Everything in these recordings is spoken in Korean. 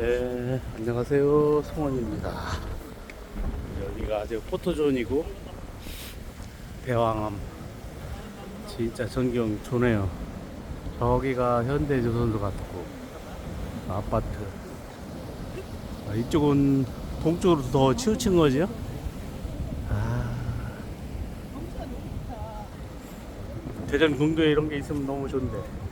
네, 안녕하세요. 송원입니다. 여기가 아주 포토존이고, 대왕암. 진짜 전경 좋네요. 저기가 현대조선소 같고, 아파트. 아, 이쪽은 동쪽으로 더 치우친 거죠? 아. 대전 궁도에 이런 게 있으면 너무 좋은데.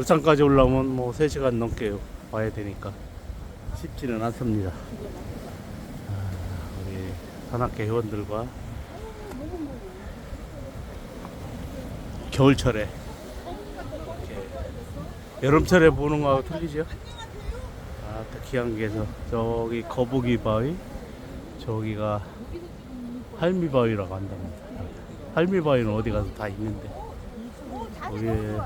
울산까지 올라오면 뭐 3시간 넘게 와야 되니까 쉽지는 않습니다. 아, 우리 산악회 회원들과 겨울철에 여름철에 보는 거하고 틀리죠? 아, 특이한 게서 저기 거북이 바위, 저기가 할미 바위라고 한답니다. 할미 바위는 어디 가서 다 있는데 거기에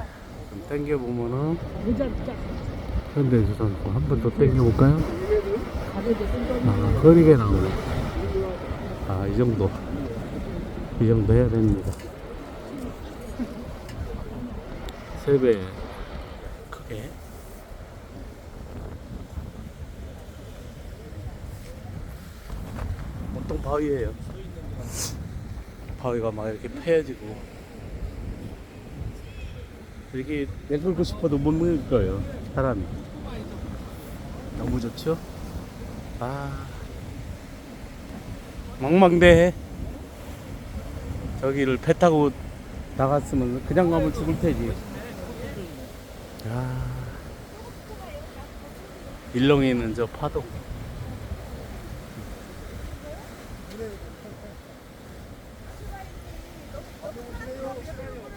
좀 땡겨 보면은 현대조선소 한번더 땡겨 볼까요? 아, 흐리게 나오네. 아, 이 정도. 이 정도 해야 됩니다. 세배 크게. 보통 바위예요. 바위가 막 이렇게 패여지고 이렇게 내걸고 싶어도 못 먹을 거예요 사람이. 너무 좋죠? 아. 망망대해. 저기를 배 타고 나갔으면 그냥 가면 죽을 테지. 야 일렁이는 저 파도.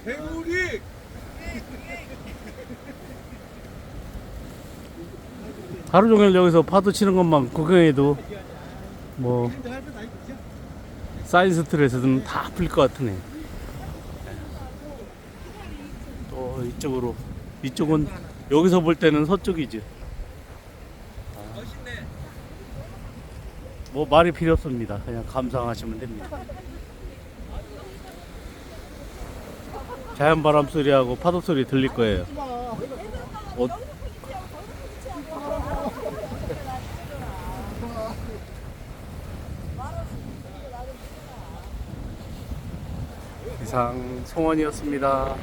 배우리 하루 종일 여기서 파도 치는 것만 구경해도 뭐 사이언스 스트레스는 다 풀릴 것 같으네. 또 이쪽으로 이쪽은 여기서 볼 때는 서쪽이지. 멋있네 뭐 말이 필요 없습니다. 그냥 감상하시면 됩니다. 자연 바람 소리하고 파도 소리 들릴 거예요. 어, 이상 송원이었습니다.